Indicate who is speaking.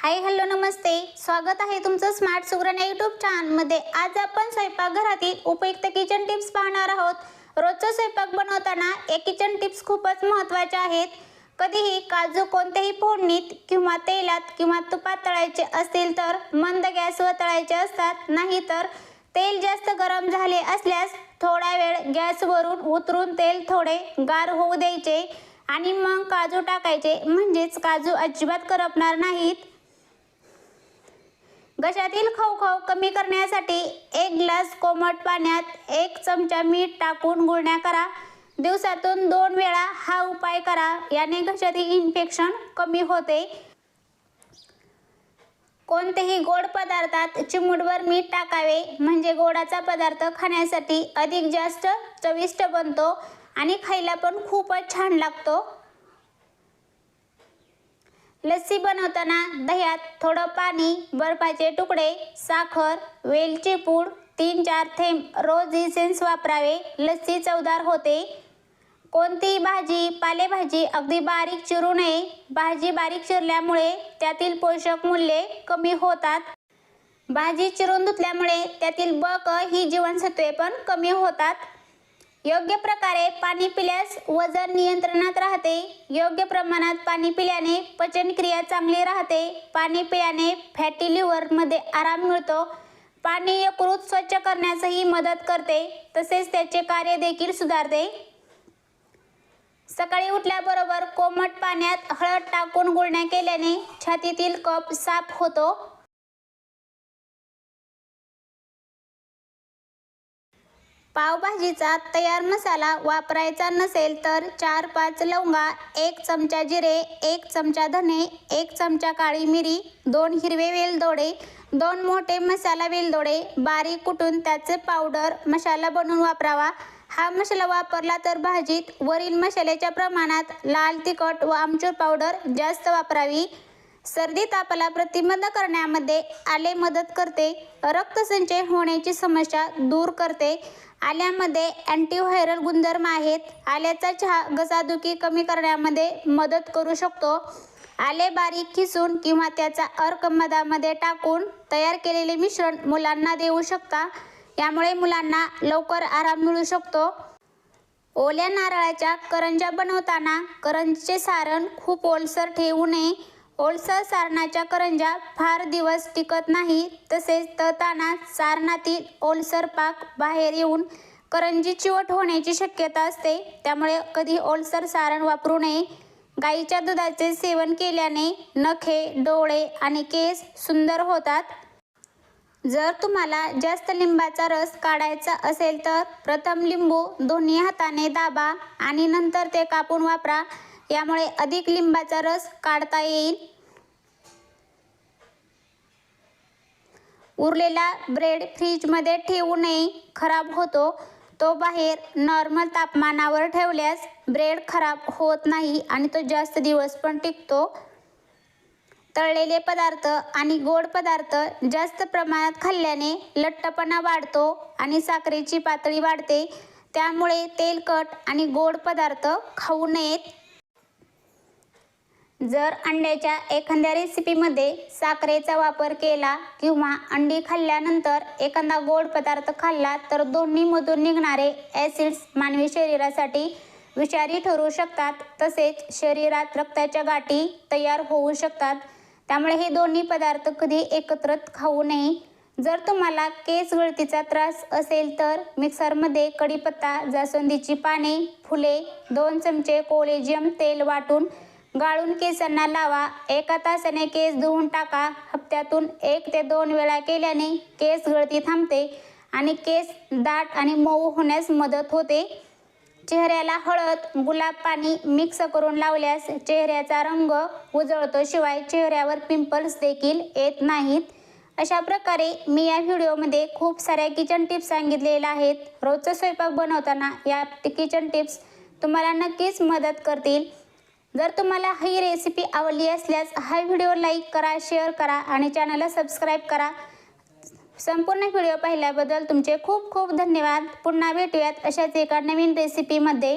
Speaker 1: Hi hello नमस्ते. स्वागत आहे तुमचं स्मार्ट सुगरण यूट्यूब चॅनलमध्ये आज आपण स्वयंपाकघरातील उपयुक्त किचन टिप्स पाहणार आहोत. रोजचा स्वयंपाक बनवताना या किचन टिप्स खूपच महत्त्वाच्या आहेत. कधीही काजू कोणत्याही फोडणीत किंवा तेलात किंवा तुपात तळायचे असतील तर मंद गॅसवर तळायचे असतात. नाही तर तेल जास्त गरम झाले असल्यास थोडा वेळ गॅसवरून उतरून तेल थोडे गार होऊ द्यायचे आणि मग काजू टाकायचे. म्हणजेच काजू अजिबात करपणार नाहीत. घशातील खवखव कमी करण्यासाठी एक ग्लास कोमट पाण्यात एक चमचा मीठ टाकून गुळण्या करा. दिवसातून दोन वेळा हा उपाय करा. याने घशातील इन्फेक्शन कमी होते. कोणतेही गोड पदार्थात चिमूटभर मीठ टाकावे म्हणजे गोडाचा पदार्थ खाण्यासाठी अधिक जास्त चविष्ट बनतो आणि खायला पण खूपच छान लागतो. लस्सी बनवताना दह्यात थोडं पाणी बर्फाचे तुकडे साखर वेलची पूड तीन चार थेंब रोज इसेन्स वापरावे. लस्सी चवदार होते. कोणतीही भाजी पालेभाजी अगदी बारीक चिरू नये. भाजी बारीक चिरल्यामुळे त्यातील पोषक मूल्ये कमी होतात. भाजी चिरून धुतल्यामुळे त्यातील बक ही जीवनसत्वे पण कमी होतात. योग्य प्रकारे पाणी पिल्यास वजन नियंत्रणात राहते. योग्य प्रमाणात पाणी पिल्याने पचनक्रिया चांगली राहते. पाणी पिल्याने फॅटी लिव्हरमध्ये आराम मिळतो. पाणी यकृत स्वच्छ करण्यासही मदत करते. तसेच त्याचे कार्य देखील सुधारते. सकाळी उठल्याबरोबर कोमट पाण्यात हळद टाकून गुळण्या केल्याने छातीतील कफ साफ होतो. पावभाजीचा तयार मसाला वापरायचा नसेल तर चार पाच लवंगा एक चमचा जिरे एक चमचा धने एक चमचा काळी मिरी दोन हिरवे वेलदोडे दोन मोठे मसाला वेलदोडे बारीक कुटून त्याचे पावडर मसाला बनवून वापरावा. हा मसाला वापरला तर भाजीत वरील मसाल्याच्या प्रमाणात लाल तिखट व आमचूर पावडर जास्त वापरावी. सर्दी तापाला प्रतिबंध करण्यामध्ये आले मदत करते. रक्तसंचय होण्याची समस्या दूर करते. आल्यामध्ये अँटीव्हायरल गुणधर्म आहेत. आल्याचा चहा घसादुखी कमी करण्यामध्ये मदत करू शकतो. आले बारीक खिसून किंवा त्याचा अर्क मधामध्ये टाकून तयार केलेले मिश्रण मुलांना देऊ शकता. यामुळे मुलांना लवकर आराम मिळू शकतो. ओल्या नारळाच्या करंजा बनवताना करंजचे सारण खूप ओलसर ठेवू नये. ओलसर सारणाच्या करंजा फार दिवस टिकत नाही तसेच तताना सारणातील ओलसर पाक बाहेर येऊन करंजी चिवट होण्याची शक्यता असते. त्यामुळे कधी ओलसर सारण वापरू नये. गाईच्या दुधाचे सेवन केल्याने नखे डोळे आणि केस सुंदर होतात. जर तुम्हाला जास्त लिंबाचा रस काढायचा असेल तर प्रथम लिंबू दोन्ही हाताने दाबा आणि नंतर ते कापून वापरा. यामुळे अधिक लिंबाचा रस काढता येईल. उरलेला ब्रेड फ्रीजमध्ये ठेवू नये खराब होतो. तो बाहेर नॉर्मल तापमानावर ठेवल्यास ब्रेड खराब होत नाही आणि तो जास्त दिवस पण टिकतो. तळलेले पदार्थ आणि गोड पदार्थ जास्त प्रमाणात खाल्ल्याने लठ्ठपणा वाढतो आणि साखरेची पातळी वाढते. त्यामुळे तेलकट आणि गोड पदार्थ खाऊ नयेत. जर अंड्याच्या एखाद्या रेसिपीमध्ये साखरेचा वापर केला किंवा अंडी खाल्ल्यानंतर एखादा गोड पदार्थ खाल्ला तर दोन्हीमधून निघणारे ॲसिड्स मानवी शरीरासाठी विषारी ठरू शकतात. तसेच शरीरात रक्ताच्या गाठी तयार होऊ शकतात. त्यामुळे हे दोन्ही पदार्थ कधी एकत्र खाऊ नये. जर तुम्हाला केस गळतीचा त्रास असेल तर मिक्सरमध्ये कढीपत्ता जास्वंदीची पाने फुले दोन चमचे कोलेजियम तेल वाटून गाळून केसांना लावा. एका तासाने केस धुवून टाका. हप्त्यातून एक ते दोन वेळा केल्याने केस गळती थांबते आणि केस दाट आणि मऊ होण्यास मदत होते. चेहऱ्याला हळद गुलाब पाणी मिक्स करून लावल्यास चेहऱ्याचा रंग उजळतो शिवाय चेहऱ्यावर पिंपल्स देखील येत नाहीत. अशा प्रकारे मी या व्हिडिओमध्ये खूप साऱ्या किचन टिप्स सांगितलेल्या आहेत. रोजचा स्वयंपाक बनवताना या किचन टिप्स तुम्हाला नक्कीच मदत करतील. जर तुम्हाला ही रेसिपी आवडली असल्यास हा व्हिडिओ लाईक करा शेअर करा आणि चॅनलला सबस्क्राईब करा. संपूर्ण व्हिडिओ पाहिल्याबद्दल तुमचे खूप खूप धन्यवाद. पुन्हा भेटूयात अशाच एका नवीन रेसिपीमध्ये